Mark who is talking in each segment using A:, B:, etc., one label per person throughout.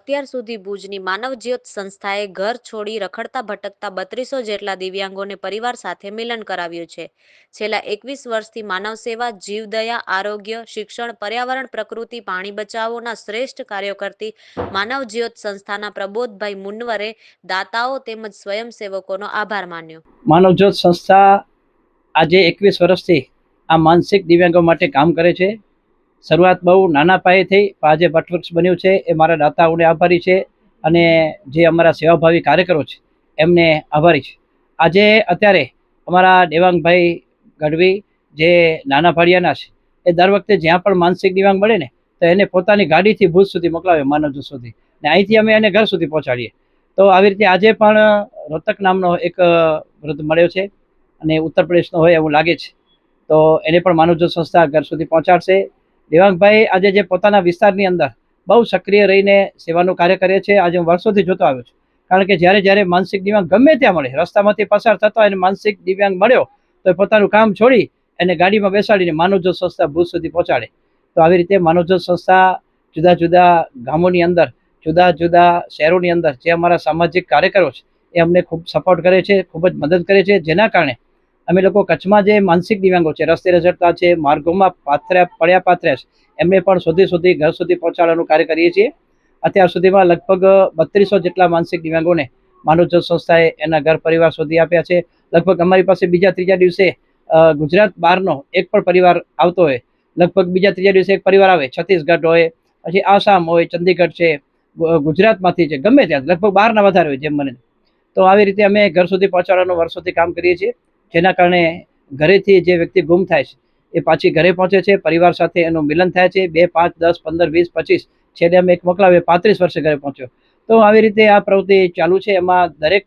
A: અત્યાર સુધી ભુજની માનવજ્યોત સંસ્થાએ ઘર છોડી રખડતા ભટકતા બત્રીસો જેટલા દિવ્યાંગોને પરિવાર સાથે મિલન કરાવ્યું છે. છેલ્લા એકવીસ વર્ષથી માનવ સેવા જીવદયા આરોગ્ય, શિક્ષણ, પર્યાવરણ, પ્રકૃતિ, પાણી બચાવોના શ્રેષ્ઠ કાર્યો કરતી માનવજ્યોત સંસ્થાના પ્રબોધભાઈ મુનવરે દાતાઓ તેમજ સ્વયંસેવકોનો આભાર માન્યો.
B: માનવજ્યોત સંસ્થા આજે એકવીસ વર્ષથી આ માનસિક દિવ્યાંગો માટે કામ કરે છે. શરૂઆત બહુ નાના પાયે થઈ આજે વટવૃક્ષ બન્યું છે, એ મારા દાતાઓને આભારી છે, અને જે અમારા સેવાભાવી કાર્યકરો છે, એમને આભારી છે. આજે અત્યારે અમારા દેવાંગભાઈ ગઢવી જે નાના ફળિયાના છે, એ દર વખતે જ્યાં પણ માનસિક દિવ્યાંગ મળે ને, તો એને પોતાની ગાડીથી ભૂજ સુધી મોકલાવે માનવજ્યોત સુધી. ને અહીંથી અમે એને ઘર સુધી પહોંચાડીએ. તો આવી રીતે આજે પણ રોહતક નામનો એક વૃદ્ધ મળ્યો છે, અને ઉત્તર પ્રદેશનો હોય એવું લાગે છે. તો એને પણ માનવજ્યોત સંસ્થા ઘર સુધી પહોંચાડશે. દેવાંગભાઈ આજે જે પોતાના વિસ્તારની અંદર બહુ સક્રિય રહીને સેવાનું કાર્ય કરે છે, આજે હું વર્ષોથી જોતો આવ્યો છું. કારણ કે જ્યારે જ્યારે માનસિક દિવ્યાંગ ગમે ત્યાં મળે, રસ્તામાંથી પસાર થતા એને માનસિક દિવ્યાંગ મળ્યો તો પોતાનું કામ છોડી એને ગાડીમાં બેસાડીને માનવજ્યોત સંસ્થા ભુજ સુધી પહોંચાડે. તો આવી રીતે માનવજ્યોત સંસ્થા જુદા જુદા ગામોની અંદર, જુદા જુદા શહેરોની અંદર જે અમારા સામાજિક કાર્યકરો છે, એ અમને ખૂબ સપોર્ટ કરે છે, ખૂબ જ મદદ કરે છે. જેના કારણે અમે લોકો કચ્છમાં જે માનસિક દિવ્યાંગો છે, રસ્તે રઝળતા છે, માર્ગોમાં પાથર્યા, પડ્યા પાથર્યા એમને પણ સુધી સુધી ઘર સુધી પહોંચાડવાનું કાર્ય કરીએ છીએ. અત્યાર સુધીમાં લગભગ બત્રીસો જેટલા માનસિક દિવ્યાંગોને માનવજ્યોત સંસ્થાએ એના ઘર પરિવાર શોધી આપ્યા છે. લગભગ અમારી પાસે બીજા ત્રીજા દિવસે ગુજરાત બહારનો એક પણ પરિવાર આવતો હોય. લગભગ બીજા ત્રીજા દિવસે એક પરિવાર આવે, છત્તીસગઢ હોય, પછી આસામ હોય, ચંદીગઢ છે ગુજરાતમાંથી છે, ગમે ત્યાં, લગભગ બહારના વધારે હોય જેમ મને. તો આવી રીતે અમે ઘર સુધી પહોંચાડવાનું વર્ષોથી કામ કરીએ છીએ. જેના કારણે ઘરેથી જે વ્યક્તિ ગુમ થાય છે, એ પાછી ઘરે પહોંચે છે, પરિવાર સાથે એનું મિલન થાય છે, બે, પાંચ, દસ, પંદર, વીસ, પચીસ, છેલ્લે અમે એક મોકલાવીએ, પાંત્રીસ વર્ષે ઘરે પહોંચ્યો. તો આવી રીતે આ પ્રવૃત્તિ ચાલુ છે, એમાં દરેક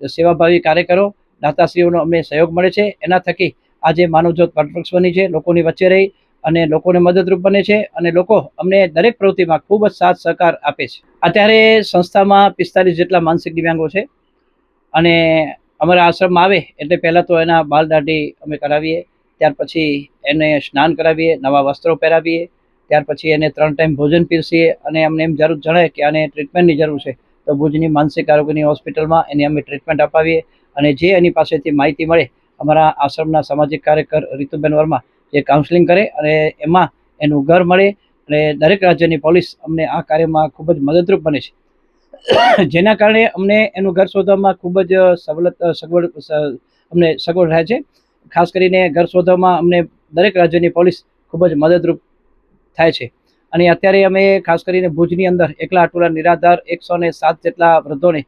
B: સેવાભાવી કાર્યકરો, દાતાશ્રીઓનો અમને સહયોગ મળે છે. એના થકી આજે માનવજ્યોત વટવૃક્ષ બની છે, લોકોની વચ્ચે રહી અને લોકોને મદદરૂપ બને છે અને લોકો અમને દરેક પ્રવૃત્તિમાં ખૂબ જ સાથ સહકાર આપે છે. અત્યારે સંસ્થામાં પિસ્તાલીસ જેટલા માનસિક દિવ્યાંગો છે અને અમારા આશ્રમમાં આવે એટલે પહેલાં તો એના બાલ દાઢી અમે કરાવીએ, ત્યાર પછી એને સ્નાન કરાવીએ, નવા વસ્ત્રો પહેરાવીએ, ત્યાર પછી એને ત્રણ ટાઈમ ભોજન પીરસીએ અને અમને એમ જરૂર જણાય કે આને ટ્રીટમેન્ટની જરૂર છે. તો ભુજની માનસિક આરોગ્યની હોસ્પિટલમાં એને અમે ટ્રીટમેન્ટ અપાવીએ અને જે એની પાસેથી માહિતી મળે, અમારા આશ્રમના સામાજિક કાર્યકર રીતુબેન વર્મા જે કાઉન્સેલિંગ કરે અને એમાં એનું ઘર મળે અને દરેક રાજ્યની પોલીસ અમને આ કાર્યમાં ખૂબ જ મદદરૂપ બને છે. જેના કારણે અમને એનું ઘર શોધવામાં ખૂબ જ સવલત સગવડ અમને સગવડ રહે છે. ખાસ કરીને ઘર શોધવામાં અમને દરેક રાજ્યની પોલીસ ખૂબ જ મદદરૂપ થાય છે. અને અત્યારે અમે ખાસ કરીને ભુજની અંદર એકલા અટુલા નિરાધાર એકસો ને સાત જેટલા વૃદ્ધોને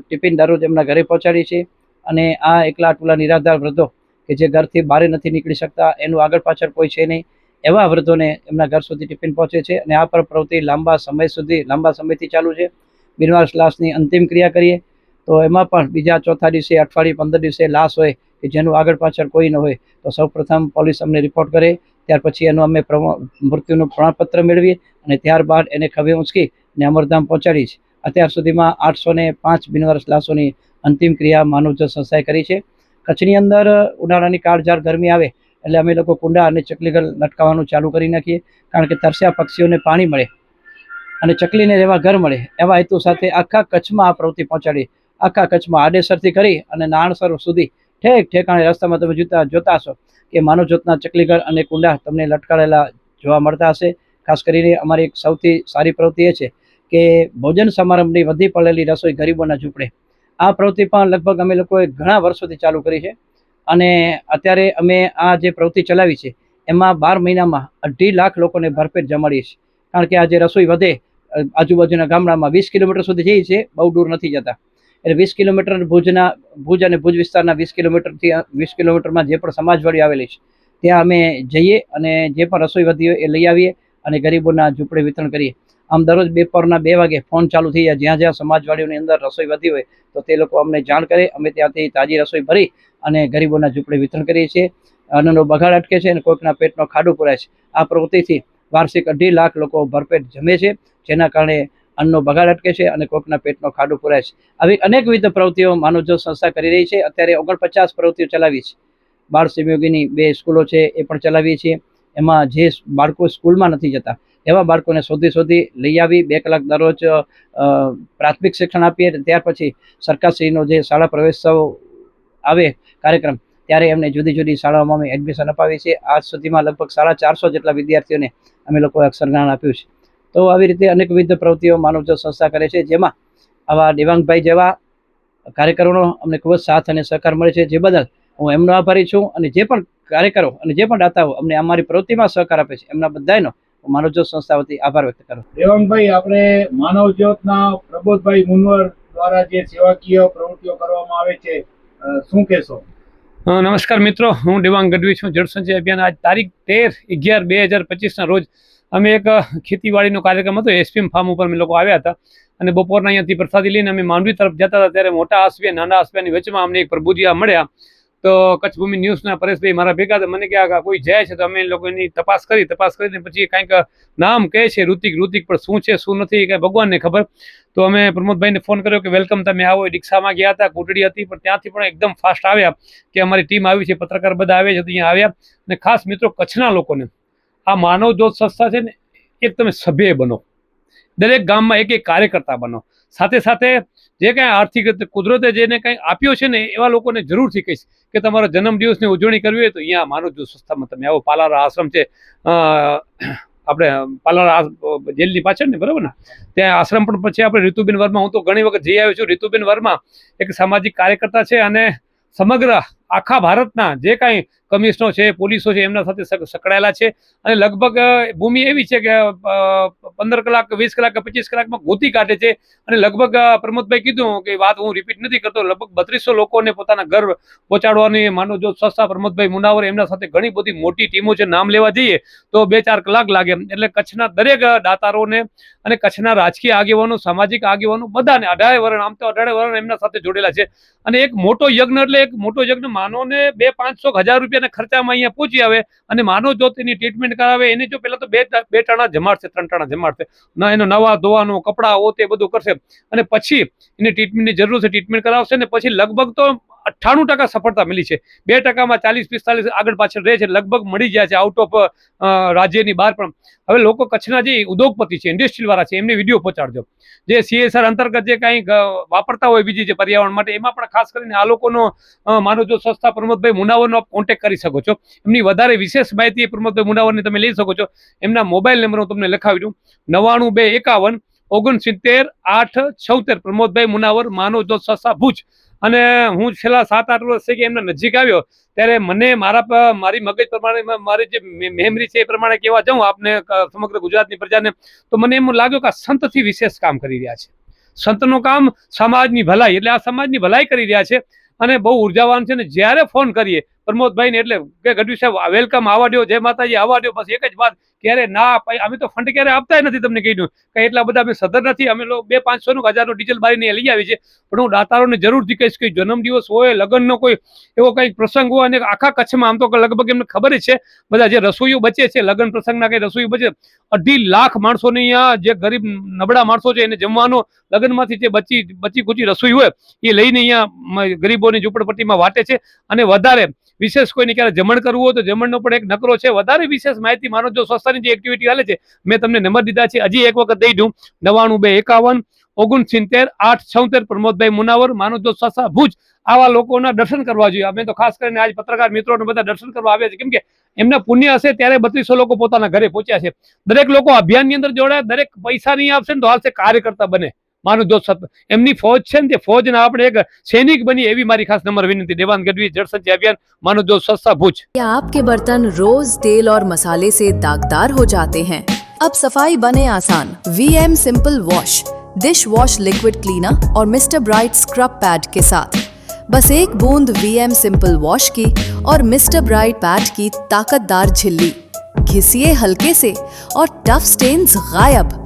B: ટિફિન દરરોજ એમના ઘરે પહોંચાડીએ છીએ. અને આ એકલા અટુલા નિરાધાર વૃદ્ધો કે જે ઘરથી બહાર નથી નીકળી શકતા, એનું આગળ પાછળ કોઈ છે નહીં, એવા વૃદ્ધોને એમના ઘર સુધી ટિફિન પહોંચે છે. અને આ પર પ્રવૃત્તિ લાંબા સમય સુધી, લાંબા સમયથી ચાલુ છે. બિનવારસ લાશની અંતિમ ક્રિયા કરીએ, તો એમાં પણ બીજા ચોથા દિવસે, અઠવાડિયે, પંદર દિવસે લાશ હોય કે જેનું આગળ પાછળ કોઈ ન હોય, તો સૌપ્રથમ પોલીસ અમને રિપોર્ટ કરે, ત્યાર પછી એનું અમે મૃત્યુનું પ્રમાણપત્ર મેળવીએ અને ત્યારબાદ એને ખભે ઊંચકી અને અમરધામ પહોંચાડી છે અત્યાર સુધીમાં આઠસો ને પાંચ બિનવારસ લાશોની અંતિમ ક્રિયા માનવજ્યોત સંસ્થાએ કરી છે. કચ્છની અંદર ઉનાળાની કાળઝાળ ગરમી આવે એટલે અમે લોકો કુંડા અને ચકલીઘર લટકાવવાનું ચાલુ કરી નાખીએ, કારણ કે તરસ્યા પક્ષીઓને પાણી મળે અને ચકલીને રહેવા ઘર મળે, એવા હેતુ સાથે આખા કચ્છમાં આ પ્રવૃત્તિ પહોંચાડી. આખા કચ્છમાં આડેસરથી કરી અને નાણસર સુધી ઠેક ઠેકાણે રસ્તામાં તમે જોતા જોતા હશો કે માનવજ્યોતના ચકલીઘર અને કુંડા તમને લટકાડેલા જોવા મળતા હશે. ખાસ કરીને અમારી એક સૌથી સારી પ્રવૃત્તિ એ છે કે ભોજન સમારંભની વધી પડેલી રસોઈ ગરીબોના ઝૂંપડે. આ પ્રવૃત્તિ પણ લગભગ અમે લોકોએ ઘણા વર્ષોથી ચાલુ કરી છે અને અત્યારે અમે આ જે પ્રવૃત્તિ ચલાવી છે, એમાં બાર મહિનામાં અઢી લાખ લોકોને ભરપેટ જમાડીએ છીએ. કારણ કે આજે રસોઈ વધે આજુબાજુના ગામડામાં વીસ કિલોમીટર સુધી જઈએ છીએ, બહુ દૂર નથી જતા. એટલે વીસ કિલોમીટર ભુજના, ભુજ અને ભુજ વિસ્તારના વીસ કિલોમીટરથી વીસ કિલોમીટરમાં જે પણ સમાજવાડી આવેલી છે, ત્યાં અમે જઈએ અને જે પણ રસોઈ વધી હોય એ લઈ આવીએ અને ગરીબોના ઝૂંપડે વિતરણ કરીએ. આમ દરરોજ બપોરના બે વાગે ફોન ચાલુ થઈ જાય, જ્યાં જ્યાં સમાજવાડીઓની અંદર રસોઈ વધી હોય, તો તે લોકો અમને જાણ કરે, અમે ત્યાંથી તાજી રસોઈ ભરી અને ગરીબોના ઝૂંપડે વિતરણ કરીએ છીએ. અન્નનો બગાડ અટકે છે અને કોઈકના પેટનો ખાડો પુરાય છે. આ પ્રવૃત્તિથી વાર્ષિક અઢી લાખ લોકો ભરપેટ જમે છે, જેના કારણે અન્નનો બગાડ અટકે છે અને કોકના પેટનો ખાડો પુરાય છે. આવી અનેકવિધ પ્રવૃત્તિઓ માનવજ્યોત સંસ્થા કરી રહી છે. અત્યારે ઓગણપચાસ પ્રવૃત્તિઓ ચલાવી છે. બાળ સંયોગીની બે સ્કૂલો છે, એ પણ ચલાવીએ છીએ. એમાં જે બાળકો સ્કૂલમાં નથી જતા, એવા બાળકોને શોધી શોધી લઈ આવી, બે કલાક દરરોજ પ્રાથમિક શિક્ષણ આપીએ, ત્યાર પછી સરકારશ્રીનો જે શાળા પ્રવેશોત્સવ આવે કાર્યક્રમ ત્યારે એમને જુદી જુદી શાળાઓમાં અમે એડમિશન અપાવી છે. આજ સુધીમાં લગભગ સાડા ચારસો જેટલા વિદ્યાર્થીઓને અમે લોકોએ અક્ષરજ્ઞાન આપ્યું છે. તો આવી રીતે અનેકવિધ પ્રવૃત્તિઓ માનવજો સંસ્થા કરે છે, જેમાં આવા દેવાંગભાઈ જેવા કાર્યકરોનો અમને ખૂબ જ સાથ અને સહકાર મળે છે. જે બદલ હું એમનો આભારી છું અને જે પણ કાર્યકરો અને જે પણ દાતાઓ અમને અમારી પ્રવૃત્તિમાં સહકાર આપે છે, એમના બધાનો માનવજ્યોત સંસ્થા વતી આભાર વ્યક્ત કરું
C: દેવાંગભાઈ, આપણે માનવજ્યોતના પ્રબોધભાઈ મુનવર દ્વારા જે સેવાકીય પ્રવૃત્તિઓ કરવામાં આવે છે શું કહેશો?
D: નમસ્કાર મિત્રો, હું દેવાંગ ગઢવી છું જળ સંચય અભિયાન. આજ તારીખ તેર અગિયાર બે હજાર પચીસના રોજ અમે એક ખેતીવાડીનો કાર્યક્રમ હતો, એસપીએમ ફાર્મ ઉપર અમે લોકો આવ્યા હતા. અને બપોરના અહીંયાથી પ્રસાદી લઈને અમે માંડવી તરફ જતા હતા, ત્યારે મોટા આસપિયા નાના આસપિયાની વચમાં અમને એક પ્રભુજીયા મળ્યા. તો કચ્છ ભૂમિ ન્યૂઝના પરેશભાઈ મારા ભેગા હતા. મને કે કોઈ જાય છે તો અમે એ લોકો તપાસ કરી, તપાસ કરીને પછી કાંઈક નામ કહે છે ઋતિક ઋતિક, પણ શું છે, શું નથી કાંઈ ભગવાનને ખબર. તો અમે પ્રમોદભાઈને ફોન કર્યો કે વેલકમ, તમે આવો. રિક્ષામાં ગયા હતા કુટડી હતી, પણ ત્યાંથી પણ એકદમ ફાસ્ટ આવ્યા કે અમારી ટીમ આવી છે, પત્રકાર બધા આવે છે, તો અહીંયા આવ્યા. અને ખાસ મિત્રો કચ્છના લોકોને આ માનવ જ્યોત સંસ્થા છે ને, એક તમે સભ્ય બનો. દરેક ગામમાં એક એક કાર્યકર્તા બનો. સાથે સાથે જે કાંઈ આર્થિક રીતે કુદરતે જેને કંઈ આપ્યો છે ને, એવા લોકોને જરૂરથી કહીશ કે તમારો જન્મદિવસની ઉજવણી કરવી હોય તો અહીંયા માનવ જો સંસ્થામાં તમે આવો. પાલારા આશ્રમ છે આપણે પાલારા જેલની પાછળ ને, બરાબર ને? ત્યાં આશ્રમ પણ પછી આપણે ઋતુબેન વર્મા, હું તો ઘણી વખત જઈ આવ્યો છું. ઋતુબેન વર્મા એક સામાજિક કાર્યકર્તા છે અને સમગ્ર આખા ભારતના જે કાંઈ કમિશનો છે, પોલીસો છે, એમના સાથે સક- સંકળાયેલા છે. અને લગભગ ભૂમિ એવી છે કે પંદર કલાક, વીસ કલાક કે પચીસ કલાકમાં ગોતી કાઢે છે. અને લગભગ પ્રમોદભાઈ કીધું કે વાત હું રિપીટ નથી કરતો. લગભગ બત્રીસો લોકોને પોતાના ઘર પહોંચાડવાની માનો જો સંસ્થા પ્રમોદભાઈ મુનાવર એમના સાથે ઘણી બધી મોટી ટીમો છે. નામ લેવા જઈએ તો બે ચાર કલાક લાગે એટલે કચ્છના દરેક દાતારોને અને કચ્છના રાજકીય આગેવાનો, સામાજિક આગેવાનો બધાને અઢારે વરણ, આમ તો અઢારે વરણ એમના સાથે જોડેલા છે. અને એક મોટો યજ્ઞ એટલે એક મોટો યજ્ઞ માનવને બે પાંચસો હજાર રૂપિયાના ખર્ચામાં અહીંયા પહોંચી આવે અને માનો જો તેની ટ્રીટમેન્ટ કરાવે, એને જો પેલા તો બે બે ટાણા જમાડશે, ત્રણ ટાણા જમાડશે. ના, એનો નવા ધોવાનું, કપડાં, ઓ તે બધું કરશે. અને પછી એની ટ્રીટમેન્ટની જરૂર છે ટ્રીટમેન્ટ કરાવશે ને પછી લગભગ તો અઠ્ઠાણું ટકા સફળતા મળી છે. બે ટકામાં ચાલીસ, પિસ્તાલીસ આગળ પાછળ રહે છે, લગભગ મળી ગયા છે આઉટ ઓફ રાજ્યની બહાર પણ. હવે લોકો કચ્છના જે ઉદ્યોગપતિ છે ઇન્ડસ્ટ્રીવાળા છે, એમને વીડિયો પહોંચાડજો. જે સીએસઆર અંતર્ગત જે કાંઈ વાપરતા હોય બીજી જે પર્યાવરણ માટે, એમાં પણ ખાસ કરીને આ લોકોનો માનો જો સંસ્થા પ્રમોદભાઈ મુનાવરનો કોન્ટેક્ટ કરી શકો છો. એમની વધારે વિશેષ માહિતી પ્રમોદભાઈ મુનાવરની તમે લઈ શકો છો. એમના મોબાઈલ નંબર હું તમને લખાવી દઉં. નવ્વાણું બે એકાવન ઓગણસિત્તેર આઠ છોતેર. પ્રમોદભાઈ મુનાવર માનવ જો સંસ્થા ભુજ. અને હું છેલ્લા સાત આઠ વર્ષથી એમના નજીક આવ્યો, ત્યારે મને મારા મારી મગજ પ્રમાણે મારી જે મેમરી છે એ પ્રમાણે કહેવા જાઉં આપને સમગ્ર ગુજરાતની પ્રજાને, તો મને એમ લાગ્યું કે આ સંતથી વિશેષ કામ કરી રહ્યા છે. સંતનું કામ સમાજની ભલાઈ, એટલે આ સમાજની ભલાઈ કરી રહ્યા છે અને બહુ ઉર્જાવાન છે ને જ્યારે ફોન કરીએ પ્રમોદભાઈને એટલે કે ગઢવી સાહેબ વેલકમ આવવા દો જય માતાજી, આવવા દો બસ એક જ વાત, ક્યારે ના અમે તો ફંડ ક્યારે આપતા નથી તમને કહ્યું કે એટલા બધા અમે સદર નથી, અમે બે પાંચસો નું હજારનું ડીઝલ બારીને લઈ આવી છે. પણ હું દાતારોને જરૂરથી કહીશ કે જન્મદિવસ હોય, લગ્નનો કોઈ એવો કંઈક પ્રસંગ હોય અને આખા કચ્છમાં આમ તો લગભગ એમને ખબર છે, બધા જે રસોઈઓ બચે છે, લગ્ન પ્રસંગના કંઈ રસોઈઓ બચે અઢી લાખ માણસોને અહીંયા જે ગરીબ નબળા માણસો છે, એને જમવાનો, લગ્નમાંથી જે બચી બચી કુચી રસોઈ હોય, એ લઈને અહીંયા ગરીબોની ઝૂંપડપટ્ટીમાં વાટે છે. અને વધારે વિશેષ કોઈને ક્યારે જમણ કરવું હોય તો જમણનો પણ એક નકરો છે. વધારે વિશેષ માહિતી માનો જો સંસ્થાની જે એક્ટિવિટી હાલે છે, મેં તમને નંબર દીધા છે. હજી એક વખત દઈ દઉં. નવાણું બે એકાવન, ઓગણસિત્તેર, આઠ છોતેર, પ્રમોદભાઈ મુનાવર, માનો જો સંસ્થા ભુજ. આવા લોકોના દર્શન કરવા જોઈએ. અમે તો ખાસ કરીને આજ પત્રકાર મિત્રોને બધા દર્શન કરવા આવ્યા છે કેમ કે એમના પુણ્ય હશે ત્યારે બત્રીસો લોકો પોતાના ઘરે પહોંચ્યા છે. દરેક લોકો અભિયાનની અંદર જોડાય. દરેક પૈસા નહીં આપશે ને તો હાલશે કાર્યકર્તા બને. માનું જો સત એમની ફોજ છે ને તે ફોજના આપણે એક સૈનિક બની એવી મારી ખાસ નંબર વિનંતી દેવાન ગઢવી જળસંચય અભિયાન માનું જો સંસ્થા ભુજ
E: क्या आपके बर्तन रोज तेल और मसाले से दागदार हो जाते हैं अब सफाई बने आसान Vim simple wash dish wash liquid cleaner और मिस्टर ब्राइट स्क्रब पैड के साथ बस एक बूंद वी एम सिंपल वॉश की और मिस्टर ब्राइट पैड की ताकतदार झिल्ली घिसिए हल्के से और टफ स्टेन्स गायब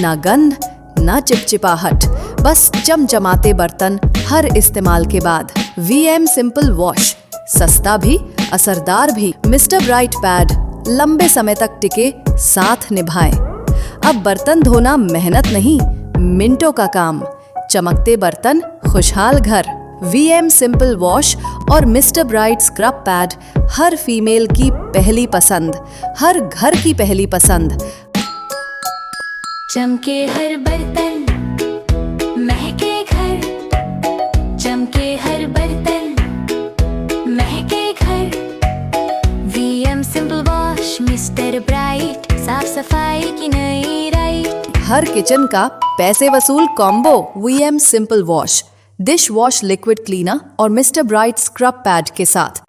E: ना गंध ना चिपचिपाहट। बस चमचमाते बर्तन हर इस्तेमाल के बाद। वी एम सिंपल वॉश सस्ता भी, असरदार भी। मिस्टर ब्राइट पैड लंबे समय तक टिके, साथ निभाए। अब बर्तन धोना मेहनत नहीं, मिनटों का काम। चमकते बर्तन, खुशहाल घर। वी एम सिंपल वॉश और मिस्टर ब्राइट स्क्रब पैड हर फीमेल की पहली पसंद, हर घर की पहली पसंद।
F: चमके हर बर्तन, महके घर। चमके हर बर्तन, महके घर। V M simple wash mister bright साफ़ सफ़ाई की नई राइट
E: हर किचन का पैसे वसूल combo V M simple wash dish wash liquid cleaner और मिस्टर ब्राइट स्क्रब पैड के साथ।